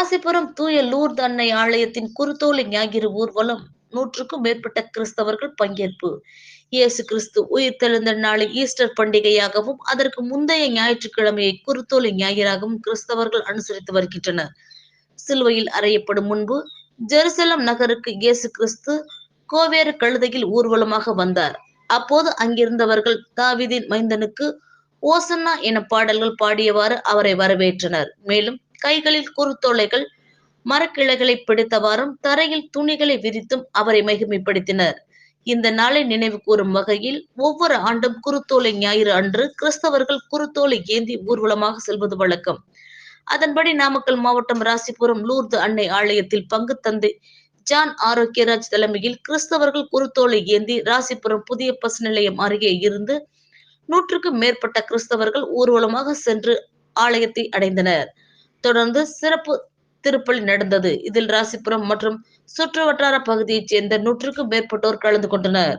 ராசிபுரம் தூய லூர்து அன்னை ஆலயத்தின் குருத்தோலை ஞாயிறு ஊர்வலம் நூற்றுக்கும் மேற்பட்ட கிறிஸ்தவர்கள் பங்கேற்பு. இயேசு கிறிஸ்து உயிர் தெழுந்த நாளை ஈஸ்டர் பண்டிகையாகவும் அதற்கு முந்தைய ஞாயிற்றுக்கிழமையை குருத்தோலை ஞாயிறாகவும் கிறிஸ்தவர்கள் அனுசரித்து வருகின்றனர். சிலுவையில் அறையப்படும் முன்பு ஜெருசலம் நகருக்கு இயேசு கிறிஸ்து கோவேறு கழுதையில் ஊர்வலமாக வந்தார். அப்போது அங்கிருந்தவர்கள் தாவிதின் மைந்தனுக்கு ஓசன்னா என பாடல்கள் பாடியவாறு அவரை வரவேற்றனர். மேலும் கைகளில் குருத்தோலைகள் மரக்கிளைகளை பிடித்தவாறும் தரையில் துணிகளை விரித்தும் அவரை மகிமைப்படுத்தினர். இந்த நாளை நினைவு கூறும் வகையில் ஒவ்வொரு ஆண்டும் குருத்தோலை ஞாயிறு அன்று கிறிஸ்தவர்கள் குருத்தோலை ஏந்தி ஊர்வலமாக செல்வது வழக்கம். அதன்படி நாமக்கல் மாவட்டம் ராசிபுரம் லூர்து அன்னை ஆலயத்தில் பங்கு தந்தை ஜான் ஆரோக்கியராஜ் தலைமையில் கிறிஸ்தவர்கள் குருத்தோலை ஏந்தி ராசிபுரம் புதிய பஸ் நிலையம் அருகே இருந்து நூற்றுக்கும் மேற்பட்ட கிறிஸ்தவர்கள் ஊர்வலமாக சென்று ஆலயத்தை அடைந்தனர். தொடர்ந்து சிறப்பு திருப்பலி நடந்தது. இதில் ராசிபுரம் மற்றும் சுற்று வட்டார பகுதியைச் சேர்ந்த நூற்றுக்கும் மேற்பட்டோர் கலந்து கொண்டனர்.